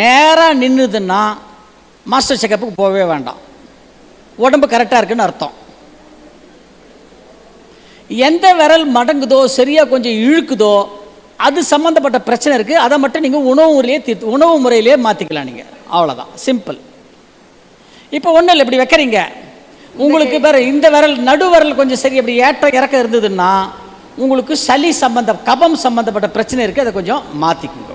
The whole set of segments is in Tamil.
நேராக நின்றுதுன்னா மாஸ்டர் செக்கப்புக்கு போகவே வேண்டாம். உடம்பு கரெக்டாக இருக்குன்னு அர்த்தம். எந்த விரல் மடங்குதோ சரியாக கொஞ்சம் இழுக்குதோ அது சம்மந்தப்பட்ட பிரச்சனை இருக்குது அதை மட்டும் நீங்கள் உணவு முறையிலே தீர்த்து உணவு முறையிலே மாற்றிக்கலாம் நீங்கள் அவ்வளோதான் சிம்பிள் இப்போ ஒன்றும் இல்லை இப்படி வைக்கிறீங்க. உங்களுக்கு வேற இந்த விரல் நடு விரல் கொஞ்சம் சரி அப்படி ஏற்ற இறக்க இருந்ததுன்னா உங்களுக்கு சளி சம்பந்தம் கபம் சம்மந்தப்பட்ட பிரச்சனை இருக்குது அதை கொஞ்சம் மாற்றிக்குங்க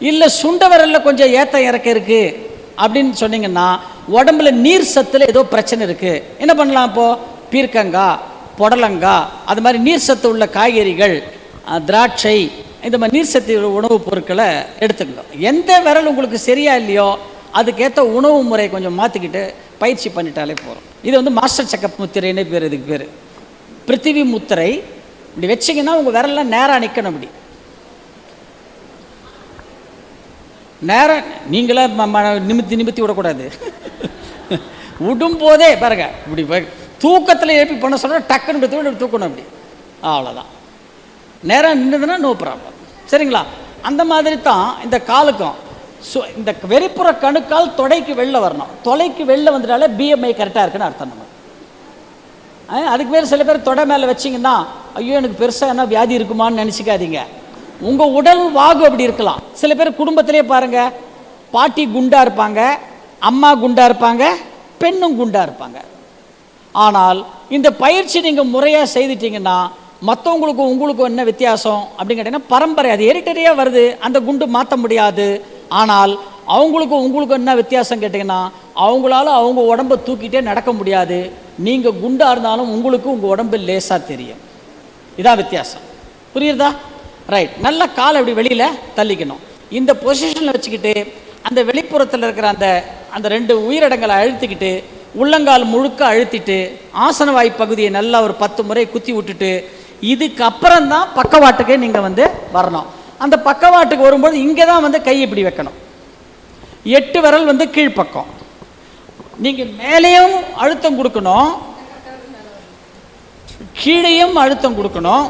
இல்லை சுண்ட விரலில் கொஞ்சம் ஏத்த இறக்க இருக்குது அப்படின்னு சொன்னீங்கன்னா உடம்புல நீர் சத்தில் ஏதோ பிரச்சனை இருக்குது என்ன பண்ணலாம் இப்போது பீர்க்கங்காய் புடலங்காய் அது மாதிரி நீர் சத்து உள்ள காய்கறிகள் திராட்சை இந்த மாதிரி நீர் சத்து உள்ள உணவுப் பொருட்களை எடுத்துக்கணும். எந்த விரல் உங்களுக்கு சரியா இல்லையோ அதுக்கேற்ற உணவு முறையை கொஞ்சம் மாற்றிக்கிட்டு பயிற்சி பண்ணிட்டாலே போதும். இது வந்து மாஸ்டர் செக்கப் முத்திரைன்னு பேர் இதுக்கு பேர். பிருத்திவி முத்திரை. இப்படி வச்சிங்கன்னா உங்கள் விரல்லாம் நேராக நிற்கணும் அப்படி நேரம் நீங்களே ம- ம- நிமித்தி நிமித்தி விடக்கூடாது. விடும்போதே பாருங்க இப்படி தூக்கத்தில் எழுப்பி பண்ண சொன்னால் டக்குன்னு இப்படி தூக்கி தூக்கணும் அப்படி. அவ்வளோதான் நேரம் நின்றுதுன்னா நோ ப்ராப்ளம் சரிங்களா? அந்த மாதிரி தான் இந்த காலுக்கும். ஸோ இந்த வெளிப்புற கணுக்கால் தொடைக்கு வெளில வரணும். தொலைக்கு வெளில வந்துட்டாலே பிஎம்ஐ கரெக்டாக இருக்குன்னு அர்த்தம் நம்ம. அதுக்கு பேர் சில பேர் தொடை மேலே வச்சிங்கன்னா ஐயோ எனக்கு பெருசாக என்ன வியாதி இருக்குமான்னு நினச்சிக்காதீங்க. உங்கள் உடல் வாகு அப்படி இருக்கலாம். சில பேர் குடும்பத்திலே பாருங்க பாட்டி குண்டா இருப்பாங்க அம்மா குண்டா இருப்பாங்க பெண்ணும் குண்டா இருப்பாங்க. ஆனால் இந்த பயிற்சி நீங்கள் முறையாக செய்துட்டீங்கன்னா மற்றவங்களுக்கும் உங்களுக்கும் என்ன வித்தியாசம்? அப்படின்னு கேட்டிங்கன்னா பரம்பரை அது ஹெரிட்டரியாக வருது. அந்த குண்டு மாற்ற முடியாது. ஆனால் அவங்களுக்கும் உங்களுக்கும் என்ன வித்தியாசம் கேட்டிங்கன்னா அவங்களால அவங்க உடம்பை தூக்கிட்டே நடக்க முடியாது. நீங்கள் குண்டாக இருந்தாலும் உங்களுக்கு உங்கள் உடம்பு லேசாக தெரியும். இதான் வித்தியாசம். புரியுறதா? ரைட் நல்ல காலை அப்படி வெளியில் தள்ளிக்கணும். இந்த பொசிஷனில் வச்சுக்கிட்டு அந்த வெளிப்புறத்தில் இருக்கிற அந்த அந்த ரெண்டு உயிரிடங்களை அழுத்திக்கிட்டு உள்ளங்கால் முழுக்க அழுத்திட்டு ஆசனவாய் பகுதியை நல்லா ஒரு பத்து முறை குத்தி விட்டுட்டு இதுக்கப்புறம் தான் பக்கவாட்டுக்கே நீங்கள் வந்து வரணும். அந்த பக்கவாட்டுக்கு வரும்போது இங்கே தான் வந்து கை இப்படி வைக்கணும். எட்டு விரல் வந்து கீழ்ப்பக்கம். நீங்கள் மேலேயும் அழுத்தம் கொடுக்கணும். கீழேயும் அழுத்தம் கொடுக்கணும்.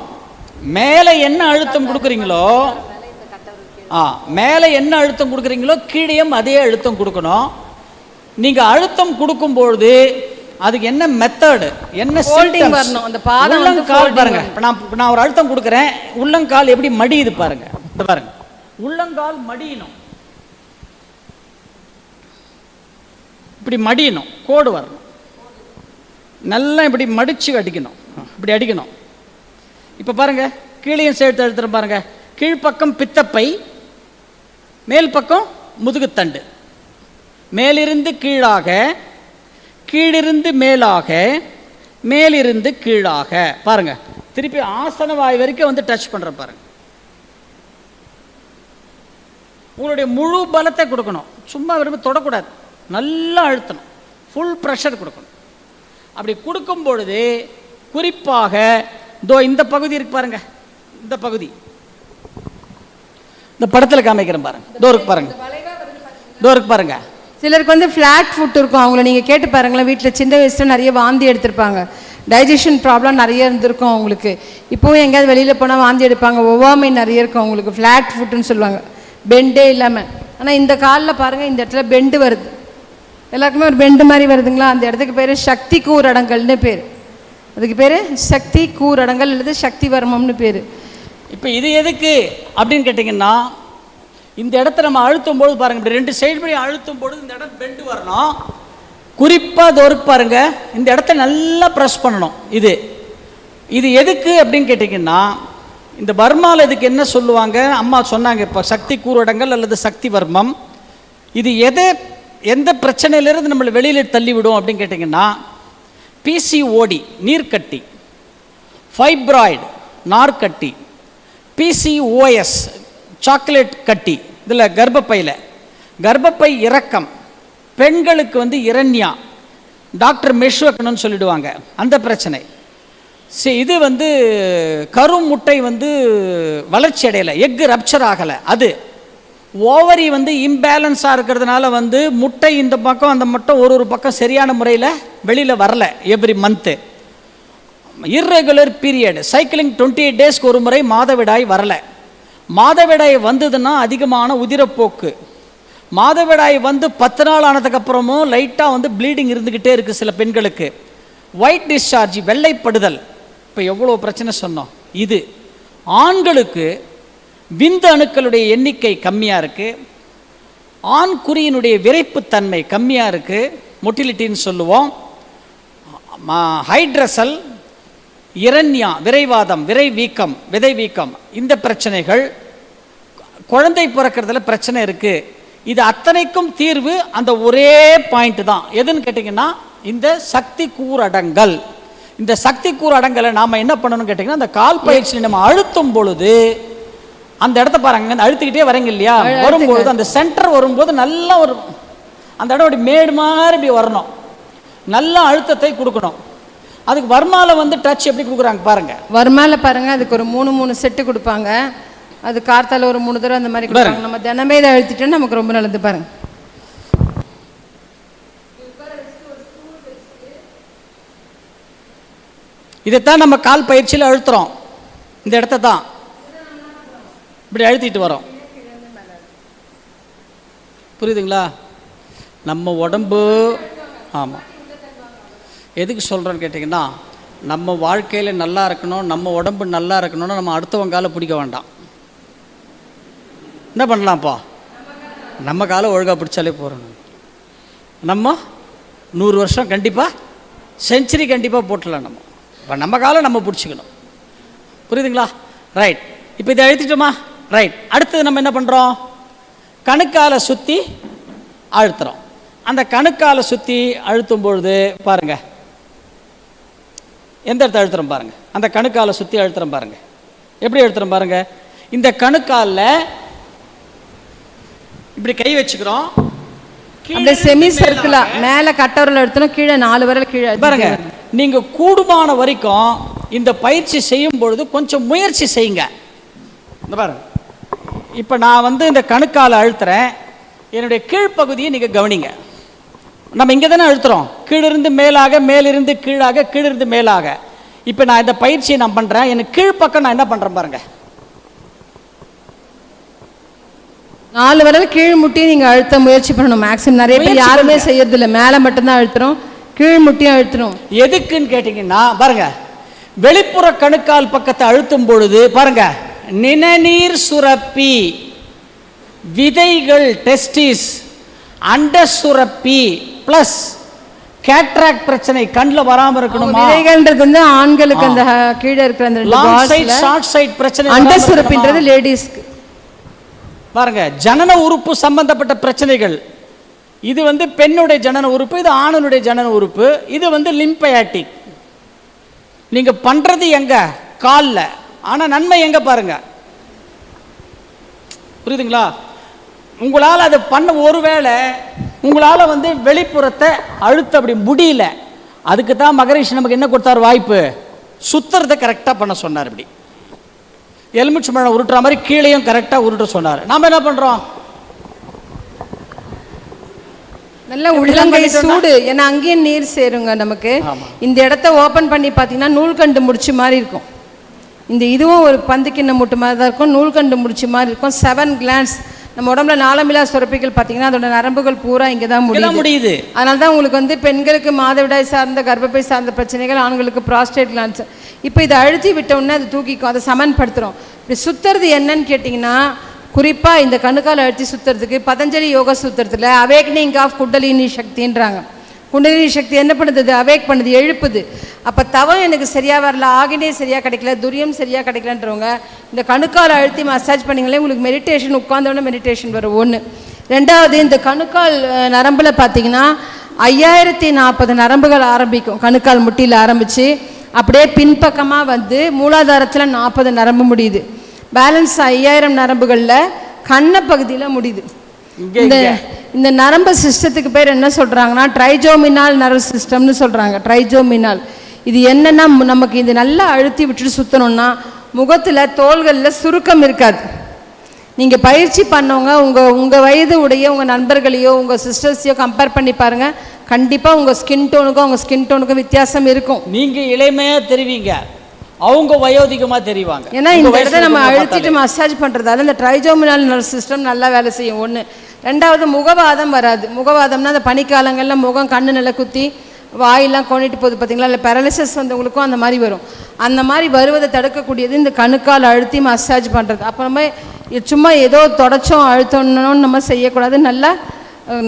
மேலே என்ன அழுத்தம் கொடுக்குறீங்களோ ஆ மேலே என்ன அழுத்தம் கொடுக்குறீங்களோ கீழேயும் அதே அழுத்தம் கொடுக்கணும். நீங்கள் அழுத்தம் கொடுக்கும்பொழுது அதுக்கு என்ன மெத்தடு என்ன symptoms? வரணும். அந்த பாதம் உள்ளங்கால் பாருங்க. இப்போ நான் நான் ஒரு அழுத்தம் கொடுக்குறேன். உள்ளங்கால் எப்படி மடியுது பாருங்க. இந்த பாருங்க. உள்ளங்கால் மடியணும். இப்படி மடியணும். கோடு வரணும். நல்லா இப்படி மடிச்சு அடிக்கணும். இப்படி அடிக்கணும். இப்போ பாருங்க கீழையும் சேர்த்து எழுத்துற பாருங்க. கீழ்ப்பக்கம் பித்தப்பை மேல் பக்கம் முதுகுத்தண்டு. மேலிருந்து கீழாக கீழிருந்து மேலாக மேலிருந்து கீழாக. பாருங்க திருப்பி ஆசன வாய் வரைக்கும் வந்து டச் பண்ற பாருங்க. உங்களுடைய முழு பலத்தை கொடுக்கணும். சும்மா விரும்பி தொடக்கூடாது. நல்லா அழுத்தணும். ஃபுல் ப்ரெஷர் கொடுக்கணும். அப்படி கொடுக்கும் பொழுது குறிப்பாக தோ இந்த பகுதி இருக்கு பாருங்க. இந்த பகுதி. இந்த படத்தில் காமிக்கிறேன் பாருங்க. டோருக்கு இருக்கு பாருங்க. இதோ இருக்கு பாருங்க. சிலருக்கு வந்து ஃப்ளாட் ஃபுட் இருக்கும். அவங்கள நீங்கள் கேட்டு பாருங்களேன். வீட்டில் சின்ன வயசுல நிறைய வாந்தி எடுத்திருப்பாங்க. டைஜஷன் ப்ராப்ளம் நிறைய இருந்திருக்கும் அவங்களுக்கு. இப்போவும் எங்கேயாவது வெளியில் போனால் வாந்தி எடுப்பாங்க. ஒவ்வாமை நிறைய இருக்கும் அவங்களுக்கு. ஃப்ளாட் ஃபுட்டுன்னு சொல்லுவாங்க. பெண்டே இல்லாமல் ஆனால் இந்த காலில் பாருங்கள் இந்த இடத்துல பெண்டு வருது. எல்லாருக்குமே ஒரு பெண்டு மாதிரி வருதுங்களா? அந்த இடத்துக்கு பேர் சக்தி கூரடங்கல்னு பேர். அதுக்கு பேர் சக்தி கூரடங்கள் அல்லது சக்தி வர்மம்னு பேர். இப்போ இது எதுக்கு அப்படின்னு கேட்டிங்கன்னா இந்த இடத்த நம்ம அழுத்தும் போது பாருங்க இப்படி ரெண்டு சைடு படி அழுத்தும் பொழுது இந்த இடம் பெண்டு வரணும். குறிப்பாக அது ஒரு பாருங்க இந்த இடத்த நல்லா ப்ரெஸ் பண்ணணும் இது. இது எதுக்கு அப்படின்னு கேட்டிங்கன்னா இந்த பர்மாவில் இதுக்கு என்ன சொல்லுவாங்க? அம்மா சொன்னாங்க இப்போ சக்தி கூரடங்கள் அல்லது சக்தி வர்மம். இது எதை எந்த பிரச்சனையிலிருந்து நம்மளை வெளியில் தள்ளி விடும் அப்படின்னு கேட்டிங்கன்னா பிசிஓடி நீர்க்கட்டி. ஃபைப்ராய்டு நார்க்கட்டி. பிசிஓஎஸ் சாக்லேட் கட்டி இதில் கர்ப்பப்பையில். கர்ப்பப்பை இறக்கம் பெண்களுக்கு வந்து இரண்யா. டாக்டர் மெஷ்வக்கணும்னு சொல்லிடுவாங்க. அந்த பிரச்சனை. சரி இது வந்து கரும் முட்டை வந்து வளர்ச்சி அடையலை. எக்கு ரப்சர் ஆகலை. அது. ஓவரி வந்து இம்பேலன்ஸாக இருக்கிறதுனால வந்து முட்டை இந்த பக்கம் அந்த மட்டும் ஒரு ஒரு பக்கம் சரியான முறையில் வெளியில் வரல every month irregular period cycling twenty eight டேஸ்க்கு ஒரு முறை மாதவிடாய் வரல. மாதவிடாய் வந்ததுன்னா அதிகமான உதிரப்போக்கு. மாதவிடாய் வந்து பத்து நாள் ஆனதுக்கப்புறமும் லைட்டாக வந்து ப்ளீடிங் இருந்துக்கிட்டே இருக்குது சில பெண்களுக்கு. ஒயிட் டிஸ்சார்ஜ் வெள்ளைப்படுதல். இப்போ எவ்வளோ பிரச்சனை சொன்னோம். இது ஆண்களுக்கு விந்து அணுக்களுடைய எண்ணிக்கை கம்மியாக இருக்குது ஆண் குறியினுடைய விரைப்புத்தன்மை கம்மியாக இருக்குது மொட்டிலிட்டின்னு சொல்லுவோம். ஹைட்ரசல் இரண்யா விரைவாதம் விரை வீக்கம் விதை வீக்கம் இந்த பிரச்சனைகள் குழந்தை பிறக்கிறதுல பிரச்சனை இருக்குது இது அத்தனைக்கும் தீர்வு அந்த ஒரே பாயிண்ட் தான். எதுன்னு கேட்டிங்கன்னா இந்த சக்தி கூரடங்கள் இந்த சக்தி கூரடங்கலை நாம் என்ன பண்ணணும்னு கேட்டிங்கன்னா அந்த கால் பயிற்சியில் நம்ம அழுத்தும் பொழுது அந்த இடத்த பாருங்க இந்த அழுத்திக்கிட்டே வரீங்க இல்லையா? வரும்பொழுது அந்த சென்டர் வரும்போது நல்லா ஒரு அந்த இடம் அப்படி மேடு மாதிரி இப்படி வரணும். நல்ல அழுத்தத்தை கொடுக்கணும். அதுக்கு வர்மால வந்து டச் எப்படி கொடுக்குறாங்க பாருங்க. வருமால பாருங்க அதுக்கு ஒரு மூணு மூணு செட்டு கொடுப்பாங்க. அது கார்த்தால ஒரு மூணு தடவை அந்த மாதிரி கொடுப்பாங்க. நம்ம தினமே இதை அழுத்திட்டோம்னா நமக்கு ரொம்ப நல்லது பாருங்க. இதைத்தான் நம்ம கால் பயிற்சியில் அழுத்துறோம். இந்த இடத்த தான். இப்படி அழுத்திட்டு வரோம். புரியுதுங்களா? நம்ம உடம்பு ஆமாம் எதுக்கு சொல்கிறேன்னு கேட்டிங்கன்னா நம்ம வாழ்க்கையில் நல்லா இருக்கணும் நம்ம உடம்பு நல்லா இருக்கணும்னு நம்ம அடுத்தவங்க காலை பிடிக்க வேண்டாம். என்ன பண்ணலாம்ப்பா? நம்ம காலை ஒழுங்காக பிடிச்சாலே போகிறோம் நம்ம நூறு வருஷம் கண்டிப்பாக செஞ்சுரி கண்டிப்பாக போட்டுடலாம் நம்ம. இப்போ நம்ம காலை நம்ம பிடிச்சிக்கணும். புரியுதுங்களா? ரைட் இப்போ இதை அழுத்திட்டோமா? ரைட் அடுத்தது நம்ம என்ன பண்ணுறோம் கணுக்காலை சுற்றி அழுத்துறோம். அந்த கணுக்காலை சுற்றி அழுத்தும் பொழுது பாருங்கள் எந்த இடத்த அழுத்துறோம் பாருங்கள் அந்த கணுக்காலை சுற்றி அழுத்துறோம் பாருங்கள் எப்படி அழுத்துறோம் பாருங்கள் இந்த கணுக்காலில் இப்படி கை வச்சுக்கிறோம். அப்படியே செமி சர்க்கிளா மேல கட்டவரில் எடுத்தோம் கீழே நாலு வரல கீழே பாருங்க. நீங்க கூடுமான வரைக்கும் இந்த பயிற்சி செய்யும் பொழுது கொஞ்சம் முயற்சி செய்யுங்க. இந்த பாருங்க. இப்போ நான் வந்து இந்த கணுக்கால அழுத்துறேன். என்னுடைய கீழ்ப்பகுதியை நீங்க கவனிங்க. நம்ம இங்கே தானே அழுத்துறோம். கீழிருந்து மேலாக மேலிருந்து கீழாக கீழிருந்து மேலாக. இப்போ நான் இந்த பயிற்சியை நான் பண்ணுறேன் எனக்கு கீழ்ப்பக்கம் நான் என்ன பண்ணுறேன் பாருங்க. நாலு வரல கீழ் முட்டியும் நீங்க அழுத்த முயற்சி பண்ணணும். மேக்ஸிமம் நிறைய பேர் யாருமே செய்யறது இல்ல மேல மட்டும்தான் அழுத்துறோம். கீழ் முட்டியும் அழுத்துறோம். எதுக்குன்னு கேட்டிங்கன்னா பாருங்க. வெளிப்புற கணுக்கால் பக்கத்தை அழுத்தும் பொழுது பாருங்க. நிணநீர் சுரப்பி. விதைகள் டெஸ்டிஸ் அண்ட சுரப்பி ப்ளஸ் கேட்ராக்ட் பிரச்சனை கண்ணில் வராமல் இருக்கணுமா? விதைகள்ன்றது வந்து ஆண்களுக்கு அந்த கீழே இருக்கிற அந்த லாங் சைட் ஷார்ட் சைட் பிரச்சனை அண்ட சுரப்பின்றது? லேடிஸ்க்கு பாருங்க ஜனன உறுப்பு சம்பந்தப்பட்ட பிரச்சனைகள். இது வந்து பெண்ணுடைய ஜனன உறுப்பு இது ஆணுடைய ஜனன உறுப்பு இது வந்து லிம்பயாட்டிக் நீங்க பண்றது எங்க? கால்ல. ஆனா நன்மை எங்க பாருங்க? புரியுதுங்களா? உங்களால் அதை பண்ண ஒருவேளை உங்களால் வந்து வெளிப்புறத்தை அழுத்த அப்படி முடியல. அதுக்கு தான் மகரிஷி நமக்கு என்ன கொடுத்தார் வாய்ப்பு? சுத்துறதை கரெக்டாக பண்ண சொன்னார் இப்படி. எலுமிச்சை பழம் உருட்டுற மாதிரி கீழேயும் கரெக்டாக உருட்ட சொன்னார். நாம என்ன பண்ணுறோம் நல்ல உள்ளங்கை சூடு. ஏன்னா அங்கேயும் நீர் சேருங்க நமக்கு. இந்த இடத்த ஓபன் பண்ணி பார்த்தீங்கன்னா நூல்கண்டு முடிச்சு மாதிரி இருக்கும். இந்த இதுவும் ஒரு பந்து கிண்ண முட்டு மாதிரி தான் இருக்கும் நூல்கண்டு முடிச்சு மாதிரி இருக்கும். செவன் கிளான்ஸ் நம்ம உடம்புல நாளமில்லா சுரப்பிகள் பார்த்தீங்கன்னா அதோட நரம்புகள் பூரா இங்கே தான் இதெல்லாம் முடியுது. அதனால தான் உங்களுக்கு வந்து பெண்களுக்கு மாதவிடாய் சார்ந்த கர்ப்பப்பை சார்ந்த பிரச்சனைகள் ஆண்களுக்கு ப்ராஸ்டேட் கிளான்ஸ் இப்போ இதை அழுத்தி விட்ட உடனே அது தூக்கிக்கும் அதை சமன்படுத்துகிறோம் இப்படி சுத்துறது என்னன்னு கேட்டிங்கன்னா குறிப்பாக இந்த கணுக்கால் அழுத்தி சுத்துறதுக்கு பதஞ்சலி யோகா சூத்திரத்தில் அவேக்னிங் ஆஃப் குண்டலினி சக்தின்றாங்க. குண்டலினி சக்தி என்ன பண்ணுது? அவேக் பண்ணுது எழுப்புது. அப்போ தவம் எனக்கு சரியாக வரல ஆகினே சரியாக கிடைக்கல துரியம் சரியாக கிடைக்கலன்றவங்க இந்த கணுக்கால் அழுத்தி மசாஜ் பண்ணிங்களே உங்களுக்கு மெடிடேஷன் உட்காந்தோடனே மெடிடேஷன் வரும். ஒன்று ரெண்டாவது இந்த கணுக்கால் நரம்பில் பார்த்தீங்கன்னா ஐயாயிரத்தி நாற்பது நரம்புகள் ஆரம்பிக்கும். கணுக்கால் முட்டியில் ஆரம்பித்து அப்படியே பின்பக்கமாக வந்து மூலாதாரத்தில் நாற்பது நரம்பு முடியுது. பேலன்ஸ் ஐயாயிரம் நரம்புகளில் கண்ண பகுதியில் முடியுது. இந்த. இந்த நரம்பு சிஸ்டத்துக்கு பேர் என்ன சொல்கிறாங்கன்னா ட்ரைஜோமினால் நர்வ் சிஸ்டம்னு சொல்கிறாங்க ட்ரைஜோமினால் இது என்னன்னா நமக்கு இது நல்லா அழுத்தி விட்டுட்டு சுற்றணும்னா முகத்தில் தோள்களில் சுருக்கம் இருக்காது. நீங்கள் பயிற்சி பண்ணவங்க உங்கள் உங்கள் வயது உடைய உங்கள் நண்பர்களையோ உங்கள் சிஸ்டர்ஸையோ கம்பேர் பண்ணி பாருங்கள் கண்டிப்பாக உங்கள் ஸ்கின் டோனுக்கும் உங்கள் ஸ்கின் டோனுக்கும் வித்தியாசம் இருக்கும். நீங்க இளமையா தெரிவிங்க. அவங்க வயோதிகமாக தெரிவாங்க. ஏன்னா இந்த இடத்த நம்ம அழுத்திட்டு மசாஜ் பண்ணுறதால இந்த ட்ரைஜோமினல் சிஸ்டம் நல்லா வேலை செய்யும். ஒன்று ரெண்டாவது முகவாதம் வராது. முகவாதம்னா அந்த பனிக்காலங்களில் முகம் கண்ணு நல்லா குத்தி வாயெல்லாம் கொண்டுட்டு போகுது பார்த்தீங்களா இல்லை பேரலிசிஸ் வந்தவங்களுக்கும் அந்த மாதிரி வரும். அந்த மாதிரி வருவதை தடுக்கக்கூடியது இந்த கணுக்கால் அழுத்தி மசாஜ் பண்ணுறது அப்புறமே சும்மா ஏதோ தொடச்சோம் அழுத்தணும்னு நம்ம செய்யக்கூடாது. நல்லா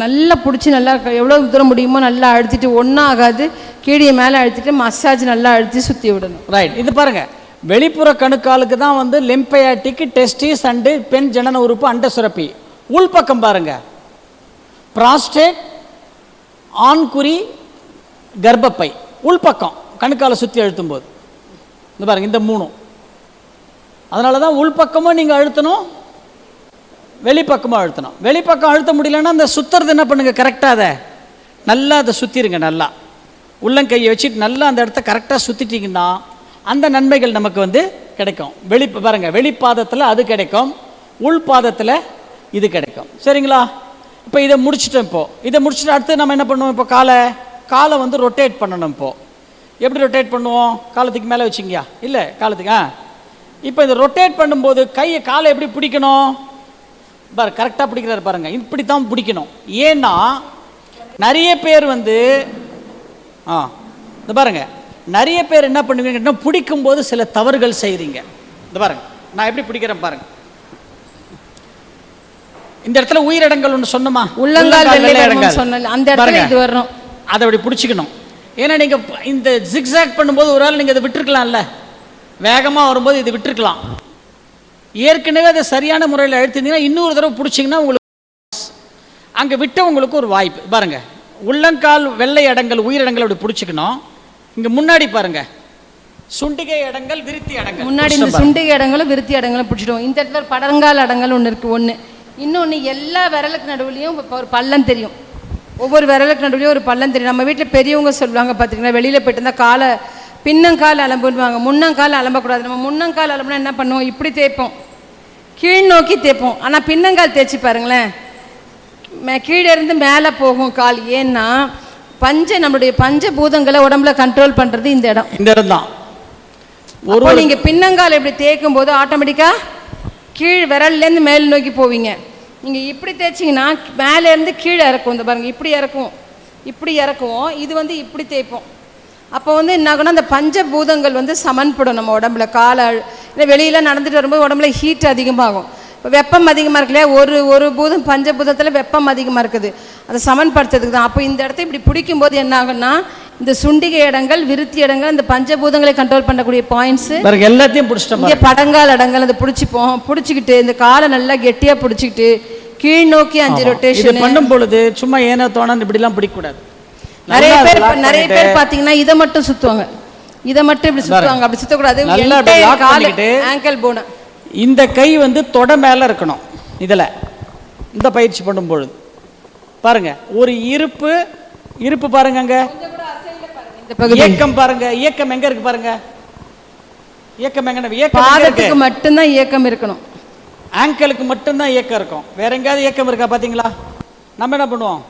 நல்லா பிடிச்சி நல்லா எவ்வளோ தூரம் முடியுமோ நல்லா அழுத்திட்டு ஒன்றும் ஆகாது. கீழியை மேலே அழுத்திட்டு மசாஜ் நல்லா அழுத்தி சுற்றி விடணும். ரைட் இது பாருங்கள் வெளிப்புற கணுக்காலுக்கு தான் வந்து லிம்பயாட்டிக்கு டெஸ்டிஸ் அண்டு பெண் ஜனன உறுப்பு அண்ட சுரப்பி. உள்பக்கம் பாருங்கள் பிராஸ்டேட் ஆண்குறி கர்ப்பப்பை. உள்பக்கம் கணுக்காலை சுற்றி அழுத்தும் போது இந்த பாருங்கள் இந்த மூணும். அதனால தான் உள்பக்கமும் நீங்கள் அழுத்தணும் வெளிப்பக்கமாக அழுத்தணும். வெளிப்பக்கம் அழுத்த முடியலன்னா அந்த சுத்துறது என்ன பண்ணுங்கள் கரெக்டாக அதை. நல்லா அதை சுற்றிருங்க நல்லா. உள்ளங்கையை வச்சுட்டு நல்லா அந்த இடத்த கரெக்டாக சுற்றிட்டிங்கன்னா அந்த நன்மைகள் நமக்கு வந்து கிடைக்கும். வெளி பாருங்க வெளிப்பாதத்தில் அது கிடைக்கும். உள் பாதத்தில் இது கிடைக்கும். சரிங்களா? இப்போ இதை முடிச்சிட்டோம் இப்போது இதை முடிச்சுட்டு அடுத்து நம்ம என்ன பண்ணுவோம் இப்போ? காலை காலை வந்து ரொட்டேட் பண்ணணும் இப்போது எப்படி ரொட்டேட் பண்ணுவோம்? காலத்துக்கு மேலே வச்சிங்கயா இல்லை காலத்துக்கு ஆ. இப்போ இதை ரொட்டேட் பண்ணும்போது கையை காலை எப்படி பிடிக்கணும்? பாரு கரெக்டாக பிடிக்கிறாரு பாருங்க. இப்படி தான் பிடிக்கணும். ஏன்னா நிறைய பேர் வந்து ஆ இந்த பாருங்க. நிறைய பேர் என்ன பண்ணுவீங்கன்னா பிடிக்கும்போது சில தவறுகள் செய்கிறீங்க இந்த பாருங்க. நான் எப்படி பிடிக்கிறேன் பாருங்க. இந்த இடத்துல உயிரிடங்கள் ஒன்று சொன்னமா? உள்ளங்கால் இடங்கள். சொன்னல. அந்த இடத்துல. இது வரணும். அதை அப்படி பிடிச்சிக்கணும். ஏன்னா நீங்கள் இந்த ஜிக்ஸாக் பண்ணும்போது ஒரு ஆள் நீங்கள் இதை விட்டுருக்கலாம்ல. வேகமாக வரும்போது இதை விட்டுருக்கலாம். ஏற்கனவே அதை சரியான முறையில் அழுத்திருந்தீங்கன்னா இன்னொரு தடவை பிடிச்சிங்கன்னா உங்களுக்கு அங்கே விட்டவங்களுக்கு ஒரு வாய்ப்பு. பாருங்க. உள்ளங்கால் வெள்ளை இடங்கள் உயிரிடங்கள் அப்படி பிடிச்சிக்கணும். இங்கே முன்னாடி பாருங்க. சுண்டிகை இடங்கள் விருத்தி இடங்கள் முன்னாடி இந்த. சுண்டிகை இடங்களும் விருத்தி இடங்களும் பிடிச்சிடுவோம். இந்த இடத்துல படங்கால் இடங்கள் ஒன்று இருக்குது ஒன்று இன்னொன்று எல்லா விரலுக்கு நடுவுலையும் ஒரு பள்ளம் தெரியும். ஒவ்வொரு விரலுக்கு நடுவுலையும் ஒரு பள்ளம் தெரியும். நம்ம வீட்டில் பெரியவங்க சொல்லுவாங்க பார்த்தீங்கன்னா வெளியில் போயிட்டு இருந்தால் காலை பின்னங்கால் அலம்புவாங்க முன்னங்கால் அலம்பக்கூடாது. நம்ம முன்னங்கால் அலம்புனா என்ன பண்ணுவோம்? இப்படி தேய்ப்போம். கீழ் நோக்கி தேய்ப்போம். ஆனால் பின்னங்கால் தேய்ச்சி பாருங்களேன். மே- கீழே இருந்து மேலே போகும் கால். ஏன்னா பஞ்ச நம்மளுடைய பஞ்ச பூதங்களை உடம்புல கண்ட்ரோல் பண்ணுறது இந்த இடம். இந்த இடம் தான். ஒரு ஒரு நீங்க பின்னங்கால் இப்படி தேய்க்கும் போது ஆட்டோமேட்டிக்கா கீழ் விரல்லேருந்து மேல் நோக்கி போவீங்க. நீங்க இப்படி தேய்ச்சிங்கன்னா மேலே இருந்து கீழே இறக்கும். இந்த பாருங்க இப்படி இறக்கும். இப்படி இறக்குவோம். இது வந்து இப்படி தேய்ப்போம். அப்போ வந்து என்ன ஆகும்னா அந்த பஞ்சபூதங்கள் வந்து சமன்படும் நம்ம உடம்புல. கால இல்லை வெளியில நடந்துட்டு வரும்போது உடம்புல ஹீட் அதிகமாகும். இப்போ வெப்பம் அதிகமாக இருக்கு இல்லையா? ஒரு ஒரு பூதம் பஞ்சபூதத்தில் வெப்பம் அதிகமாக இருக்குது. அதை சமன்படுத்துறதுக்கு தான். அப்போ இந்த இடத்த இப்படி பிடிக்கும்போது என்ன ஆகும்னா இந்த சுண்டிகை இடங்கள் விருத்தி இடங்கள் இந்த பஞ்சபூதங்களை கண்ட்ரோல் பண்ணக்கூடிய பாயிண்ட்ஸு எல்லாத்தையும் பிடிச்சிட்டோம் இங்கே படங்கால் இடங்கள் அதை பிடிச்சிப்போம் பிடிச்சிக்கிட்டு இந்த காலை நல்லா கெட்டியாக பிடிச்சிக்கிட்டு கீழ் நோக்கி அஞ்சு ரொட்டேஷன் பண்ணும் பொழுது சும்மா ஏனோ தோணு இப்படிலாம் பிடிக்கக்கூடாது. நிறைய பேர் நிறைய பேர் பார்த்தீங்கன்னா இதை மட்டும் சுற்றுவாங்க இதை மட்டும் இப்படி சுற்றுவாங்க அப்படி lock பண்ணிக்கிட்டு, ஆங்கிள் போன இந்த கை வந்து தொட மேலே இருக்கணும். இதில். இந்த பயிற்சி பண்ணும் பொழுது பாருங்க. ஒரு இருப்பு இருப்பு பாருங்க அங்க. இயக்கம் பாருங்க. இயக்கம் எங்க இருக்கு பாருங்க? இயக்கம் எங்க இயக்கம் மட்டும்தான் இயக்கம் இருக்கணும். ஆங்கிளுக்கு மட்டும்தான் இயக்கம் இருக்கும். வேற எங்கேயாவது இயக்கம் இருக்கா பாத்தீங்களா? நம்ம என்ன பண்ணுவோம்?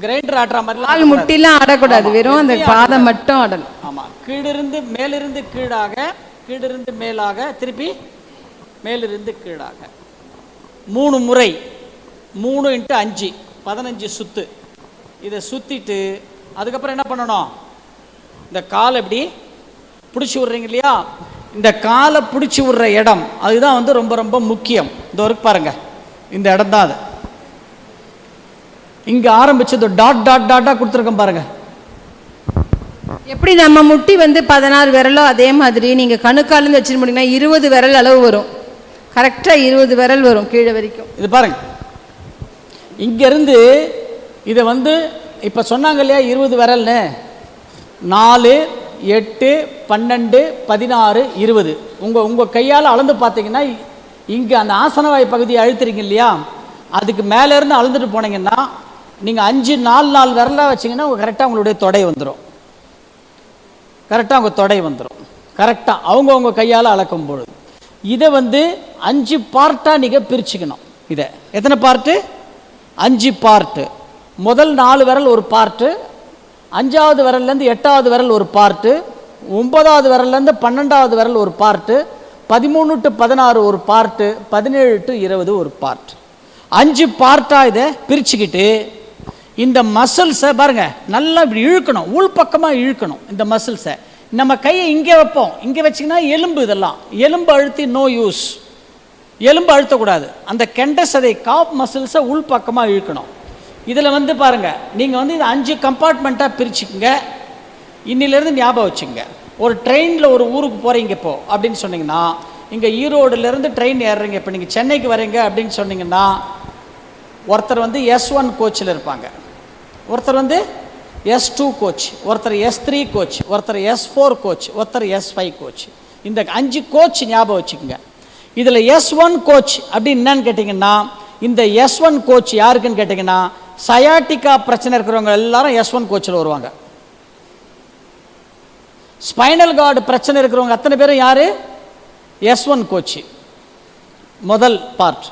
கிரைண்டர் ஆட்டுற கால் மாதிரி முட்டிலாம் ஆடக்கூடாது. வெறும் அந்த பாதம் மட்டும் ஆடணும். ஆமா. கீழிருந்து மேலிருந்து கீழாக கீழிருந்து மேலாக திருப்பி மேலிருந்து கீழாக. மூணு முறை. மூணு இன்ட்டு அஞ்சு. பதினஞ்சு சுத்து. இதை சுத்திட்டு அதுக்கப்புறம் என்ன பண்ணணும்? இந்த காலை இப்படி பிடிச்சி விட்றீங்க இல்லையா? இந்த காலை பிடிச்சி விடுற இடம் அதுதான் வந்து ரொம்ப ரொம்ப முக்கியம். இந்த ஒரு பாருங்க. இந்த இடம் தான் அது. இங்க ஆரம்பிச்சு இந்த டாட் டாட் டாட்டா கொடுத்துருக்கேன் பாருங்க. எப்படி நம்ம முட்டி வந்து பதினாறு விரலோ அதே மாதிரி நீங்க கணுக்காலேருந்து வச்சுட்டு முடிங்கன்னா இருபது விரல் அளவு வரும். கரெக்டாக இருபது விரல் வரும் கீழே வரைக்கும். இது பாருங்க. இங்கேருந்து இதை வந்து இப்போ சொன்னாங்க இல்லையா இருபது விரல்னு? நாலு எட்டு பன்னெண்டு பதினாறு இருபது. உங்கள் உங்கள் கையால் அளந்து பார்த்தீங்கன்னா இங்கே அந்த ஆசனவாய் பகுதியை அழுத்துறீங்க இல்லையா? அதுக்கு மேலேருந்து அளந்துட்டு போனீங்கன்னா நீங்கள் அஞ்சு நாலு நாலு விரலாக வச்சிங்கன்னா கரெக்டாக உங்களுடைய தொடை வந்துடும் கரெக்டாக உங்கள் தொடை வந்துடும் கரெக்டாக அவங்கவுங்க கையால் அளக்கும் பொழுது. இதை வந்து அஞ்சு பார்ட்டாக நீங்கள் பிரிச்சுக்கணும். இதை. எத்தனை பார்ட்டு அஞ்சு பார்ட்டு முதல் நாலு விரல் ஒரு பார்ட்டு அஞ்சாவது விரல்லேருந்து எட்டாவது விரல் ஒரு பார்ட்டு ஒன்பதாவது விரல்லேருந்து பன்னெண்டாவது விரல் ஒரு பார்ட்டு பதிமூணு டு பதினாறு ஒரு பார்ட்டு பதினேழு டு இருபது ஒரு பார்ட் அஞ்சு பார்ட்டாக இதை பிரிச்சுக்கிட்டு இந்த மசில்ஸை பாருங்க நல்லா இப்படி இழுக்கணும். உள்பக்கமாக இழுக்கணும் இந்த மசில்ஸை நம்ம கையை இங்கே வைப்போம். இங்கே வச்சிங்கன்னா எலும்பு இதெல்லாம். எலும்பு அழுத்தி நோ யூஸ் எலும்பு அழுத்தக்கூடாது. அந்த கெண்டசதை காப் மசில்ஸை உள்பக்கமாக இழுக்கணும். இதில் வந்து பாருங்கள் நீங்கள் வந்து இது அஞ்சு கம்பார்ட்மெண்ட்டாக பிரிச்சுக்கோங்க. இன்னிலேருந்து ஞாபகம் வச்சுங்க. ஒரு ட்ரெயினில் ஒரு ஊருக்கு போகிறீங்க இப்போ அப்படின்னு சொன்னீங்கன்னா இங்கே ஈரோடுலேருந்து ட்ரெயின் ஏறுறீங்க. இப்போ நீங்கள் சென்னைக்கு வரீங்க அப்படின்னு சொன்னீங்கன்னா ஒருத்தர் வந்து எஸ் ஒன் கோச்சில் இருப்பாங்க. ஒருத்தர் வந்து எஸ் டூ கோச் ஒருத்தர் எஸ் த்ரீ கோச் ஒருத்தர் எஸ் ஃபோர் கோச் ஒருத்தர் எஸ் ஃபைவ் கோச் இந்த அஞ்சு கோச் ஞாபகம் வச்சுக்கோங்க. இதில் எஸ் ஒன் கோச் அப்படின்னு என்னன்னு கேட்டிங்கன்னா இந்த எஸ் ஒன் கோச் யாருக்குன்னு கேட்டிங்கன்னா சயாட்டிக்கா பிரச்சனை இருக்கிறவங்க எல்லாரும் எஸ் ஒன் கோச்சில் வருவாங்க. ஸ்பைனல் கார்டு பிரச்சனை இருக்கிறவங்க அத்தனை பேரும் யார்? எஸ் ஒன் கோச்சு முதல் பார்ட்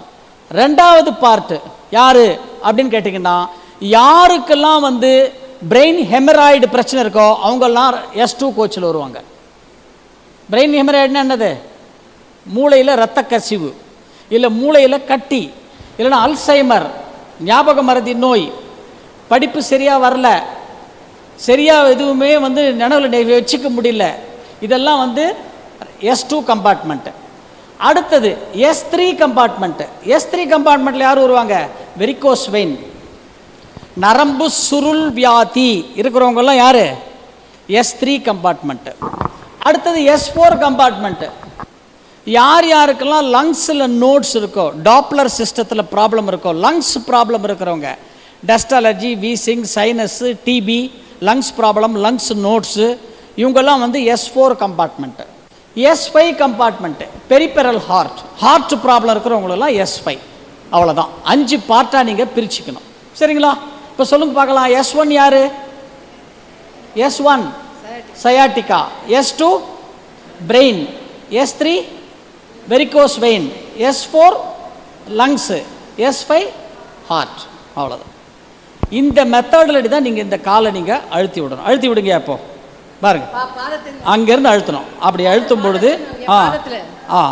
ரெண்டாவது பார்ட்டு யார்? அப்படின்னு கேட்டிங்கன்னா யாருக்கெல்லாம் வந்து பிரெயின் ஹெமராய்டு பிரச்சனை இருக்கோ அவங்கெல்லாம் எஸ் டூ கோச்சில் வருவாங்க. பிரெயின் ஹெமராய்டுனா என்னது? மூளையில் ரத்த கசிவு இல்லை மூளையில் கட்டி இல்லைன்னா அல்சைமர் ஞாபக மருதி நோய் படிப்பு சரியாக வரல சரியாக எதுவுமே வந்து நினைவில் வச்சுக்க முடியல. இதெல்லாம் வந்து எஸ் டூ கம்பார்ட்மெண்ட்டு அடுத்தது S three compartment S three கம்பார்ட்மெண்ட்டில் யார் வருவாங்க? வெரிகோஸ் வெயின் நரம்பு சுருள் வியாதி. இருக்கிறவங்கெல்லாம் யார்? எஸ் த்ரீ கம்பார்ட்மெண்ட்டு அடுத்தது எஸ் ஃபோர் கம்பார்ட்மெண்ட்டு யார் யாருக்கெல்லாம் லங்ஸில் நோட்ஸ் இருக்கோ டாப்லர் சிஸ்டத்தில் ப்ராப்ளம் இருக்கோ லங்ஸ் ப்ராப்ளம் இருக்கிறவங்க dust allergy wheezing sinus TB lungs problem lungs nodes இவங்கெல்லாம் வந்து S four compartment S five compartment peripheral heart heart problem இருக்கிறவங்களெல்லாம் S five அவ்வளோதான் அஞ்சு பார்ட்டாக நீங்கள் பிரிச்சுக்கணும். சரிங்களா? இப்போ சொல்லுங்க பார்க்கலாம். எஸ் ஒன் யார்? S one sciatica S two brain S three varicose vein S four lungs S five heart அவ்வளோதான் இந்த மெத்தடில் தான் நீங்கள் இந்த காலை நீங்கள் அழுத்தி விடணும். அழுத்தி விடுங்க அப்போ. பாருங்க. அங்கேருந்து அழுத்தணும். அப்படி அழுத்தும் பொழுது ஆ ஆ.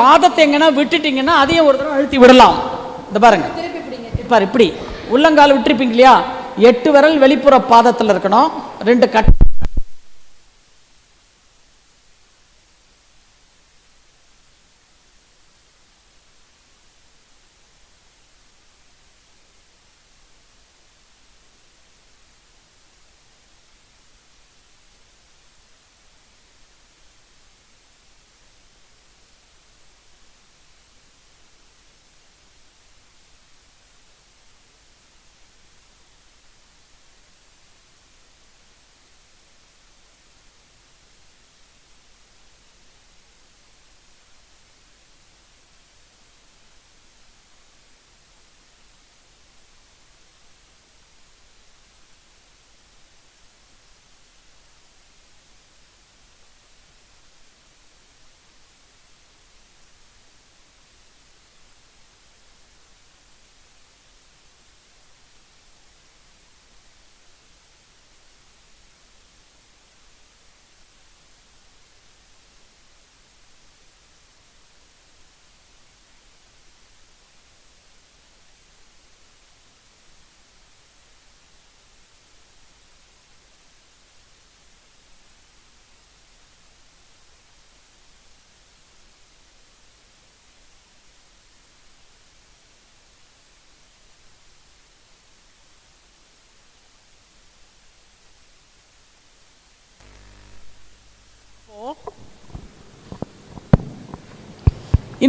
பாதத்தை எங்கன்னா விட்டுட்டீங்கன்னா அதையும் ஒரு தடவை அழுத்தி விடலாம். இந்த பாருங்க. பாரு இப்படி. உள்ளங்கால் விட்டுருப்பீங்க இல்லையா? எட்டு விரல் வெளிப்புற பாதத்தில் இருக்கணும். ரெண்டு கட்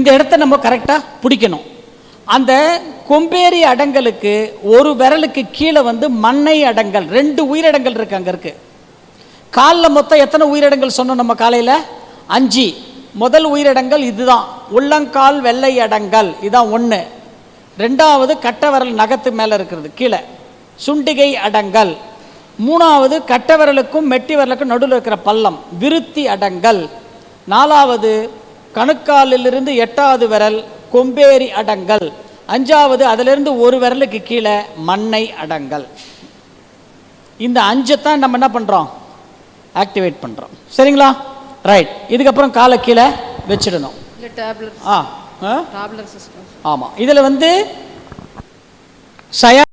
இந்த இடத்த நம்ம கரெக்டாக பிடிக்கணும். அந்த கொம்பேரி அடங்கலுக்கு ஒரு விரலுக்கு கீழே வந்து மண்ணை அடங்கல் ரெண்டு உயிரடங்கல் இருக்கு அங்கே இருக்கு. காலில் மொத்தம் எத்தனை உயிரிடங்கள் சொன்னோம் நம்ம காலையில்? அஞ்சு. முதல் உயிரிடங்கள் இதுதான். உள்ளங்கால் வெள்ளை அடங்கல் இதான் ஒன்று ரெண்டாவது கட்டை விரல் நகத்து மேலே இருக்கிறது கீழே. சுண்டிகை அடங்கல். மூணாவது கட்டை விரலுக்கும் மெட்டி விரலுக்கும் நடுவில் இருக்கிற பள்ளம் விருத்தி அடங்கல். நாலாவது கணுக்காலிலிருந்து எட்டாவது விரல் கொம்பேரி அடங்கல். அஞ்சாவது அதிலிருந்து ஒரு விரலுக்கு கீழே மண்ணை அடங்கல். இந்த அஞ்சைத்தான் நம்ம என்ன பண்ணுறோம் ஆக்டிவேட் பண்ணுறோம் சரிங்களா? ரைட் இதுக்கப்புறம் காலை கீழே வச்சிடணும். ஆ ஆமாம் இதில் வந்து சயா